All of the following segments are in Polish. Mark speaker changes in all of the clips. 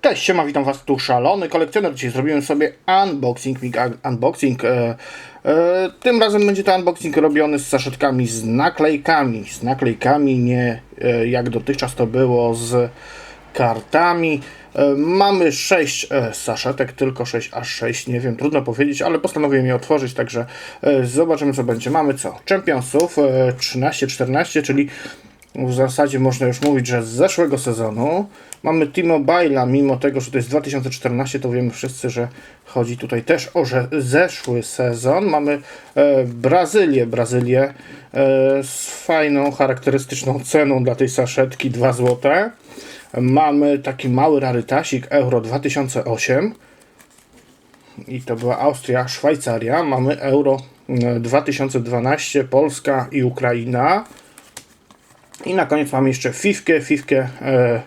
Speaker 1: Cześć, siema, witam was tu szalony kolekcjoner. Dzisiaj zrobiłem sobie unboxing, mig unboxing. E, e, tym razem będzie to unboxing robiony z saszetkami z naklejkami. Z naklejkami, nie e, jak dotychczas to było z kartami. E, mamy 6 e, saszetek, tylko 6 aż 6, nie wiem, trudno powiedzieć, ale postanowiłem je otworzyć, także e, zobaczymy co będzie. Mamy co? Championsów e, 13-14, czyli w zasadzie można już mówić, że z zeszłego sezonu mamy T-Mobile'a, mimo tego, że to jest 2014, to wiemy wszyscy, że chodzi tutaj też o że zeszły sezon. Mamy e, Brazylię, Brazylię e, z fajną, charakterystyczną ceną dla tej saszetki 2 zł. Mamy taki mały rarytasik Euro 2008 i to była Austria, Szwajcaria. Mamy Euro e, 2012, Polska i Ukraina. I na koniec mamy jeszcze Fifkę, Fifkę e,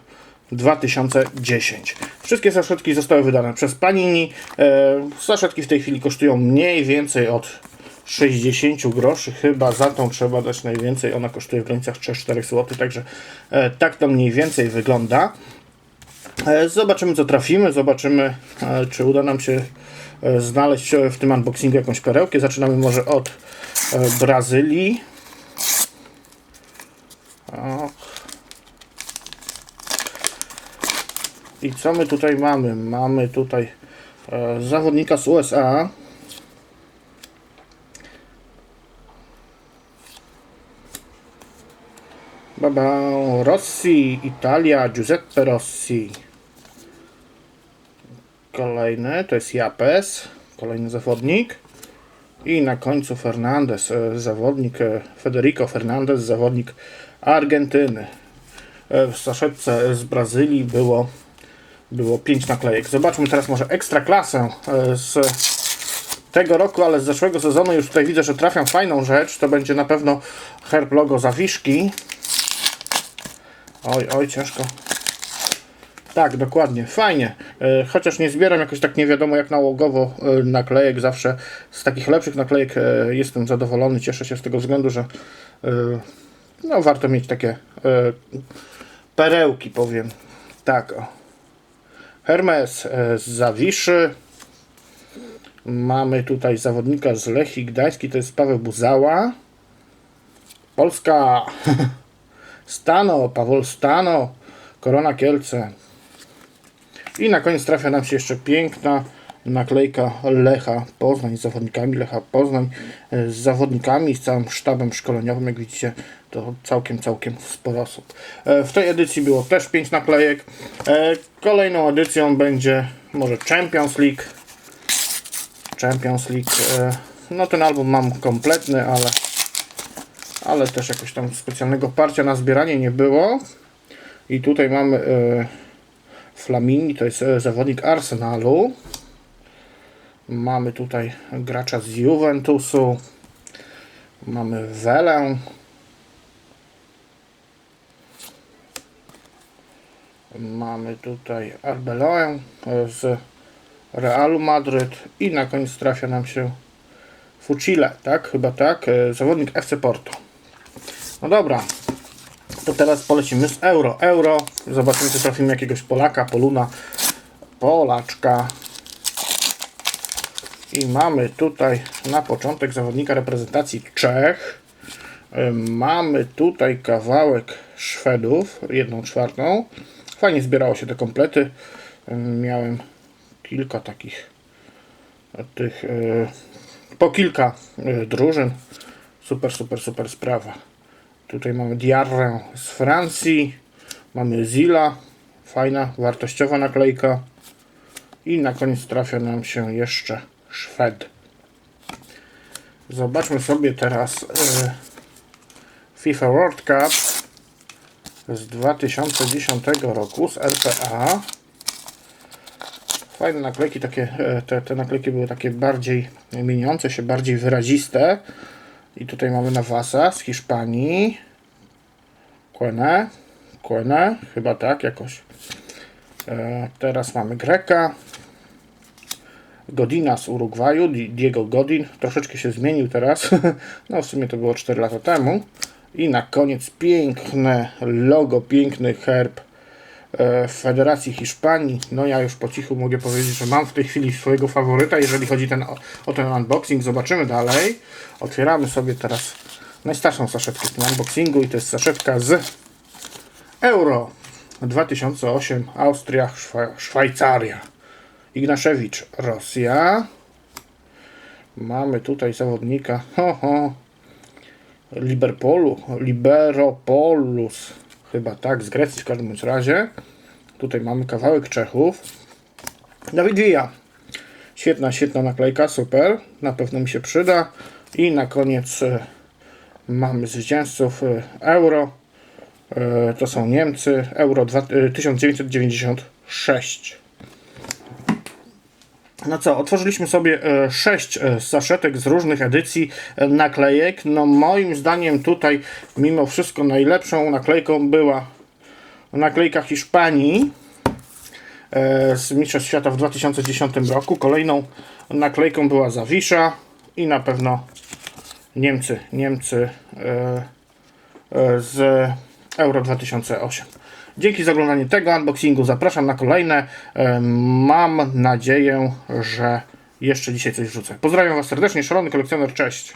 Speaker 1: 2010. Wszystkie saszetki zostały wydane przez Panini. E, saszetki w tej chwili kosztują mniej więcej od 60 groszy. Chyba za tą trzeba dać najwięcej. Ona kosztuje w granicach 3-4 zł. Także e, tak to mniej więcej wygląda. E, Zobaczymy co trafimy, zobaczymy e, czy uda nam się e, znaleźć e, w tym unboxingu jakąś perełkę. Zaczynamy może od e, Brazylii. I co my tutaj mamy? Mamy tutaj e, zawodnika z USA. Baba Rossi, Italia, Giuseppe Rossi. Kolejny to jest Japes, kolejny zawodnik. I na końcu Fernandez, e, zawodnik e, Federico Fernandez, zawodnik Argentyny. E, W saszetce z Brazylii było, było 5 naklejek. Zobaczmy teraz może ekstra klasę e, z tego roku, ale z zeszłego sezonu już tutaj widzę, że trafiam fajną rzecz. To będzie na pewno herb logo Zawiszki. Oj, oj, ciężko. Tak, dokładnie, fajnie. E, Chociaż nie zbieram jakoś tak nie wiadomo jak nałogowo naklejek, zawsze z takich lepszych naklejek jestem zadowolony, cieszę się z tego względu, że no warto mieć takie e, perełki, powiem. Tak, o. Hermes e, z Zawiszy. Mamy tutaj zawodnika z Lechii Gdański, to jest Paweł Buzała. Polska Stano, Paweł Stano, Korona Kielce. I na koniec trafia nam się jeszcze piękna naklejka Lecha Poznań z zawodnikami Lecha Poznań, e, z zawodnikami, z całym sztabem szkoleniowym. Jak widzicie, to całkiem, całkiem sporo osób. E, W tej edycji było też pięć naklejek. E, Kolejną edycją będzie może Champions League. Champions League. e, No ten album mam kompletny, ale ale też jakoś tam specjalnego parcia na zbieranie nie było. I tutaj mamy Flamini, to jest zawodnik Arsenalu. Mamy tutaj gracza z Juventusu. Mamy Welę. Mamy tutaj Arbeloę e, z Realu Madryt. I na koniec trafia nam się Fucile, tak? Chyba tak. E, Zawodnik FC Porto. No dobra, to teraz polecimy z euro. Euro, zobaczymy czy trafimy jakiegoś Polaka, Poluna, Polaczka. I mamy tutaj na początek zawodnika reprezentacji Czech. Y, Mamy tutaj kawałek Szwedów, jedną czwartą. Fajnie zbierało się te komplety. Miałem kilka takich tych y, po kilka y, drużyn. Super, super, super sprawa. Tutaj mamy Diarrę z Francji. Mamy Zila. Fajna, wartościowa naklejka. I na koniec trafia nam się jeszcze Szwed. Zobaczmy sobie teraz FIFA World Cup z 2010 roku z RPA. Fajne naklejki, takie, e, te, te naklejki były takie bardziej mieniące się, bardziej wyraziste. I tutaj mamy Navasa z Hiszpanii. Quene. Quene, chyba tak jakoś. E, teraz mamy Greka. Godina z Urugwaju, Di- Diego Godin. Troszeczkę się zmienił teraz. No w sumie to było 4 lata temu. I na koniec piękne logo, piękny herb e, Federacji Hiszpanii. No ja już po cichu mogę powiedzieć, że mam w tej chwili swojego faworyta, jeżeli chodzi ten, o, o ten unboxing. Zobaczymy dalej. Otwieramy sobie teraz najstarszą saszetkę w tym unboxingu i to jest saszetka z Euro 2008 Austria, Szwa- Szwajcaria. Ignaszewicz, Rosja. Mamy tutaj zawodnika ho, ho, Liberpolu, Liberopolus, chyba tak, z Grecji w każdym razie. Tutaj mamy kawałek Czechów. Dawid Villa. Świetna, świetna naklejka, super. Na pewno mi się przyda. I na koniec e, mamy zwycięzców e, Euro. E, To są Niemcy. Euro dwa- e, 1996. No co, otworzyliśmy sobie e, sześć e, saszetek z różnych edycji e, naklejek. No moim zdaniem tutaj mimo wszystko najlepszą naklejką była naklejka Hiszpanii z Mistrzostw Świata w 2010 roku. Kolejną naklejką była Zawisza i na pewno Niemcy, Niemcy z Euro 2008. Dzięki za oglądanie tego unboxingu. Zapraszam na kolejne. Mam nadzieję, że jeszcze dzisiaj coś wrzucę. Pozdrawiam Was serdecznie, szalony kolekcjoner. Cześć.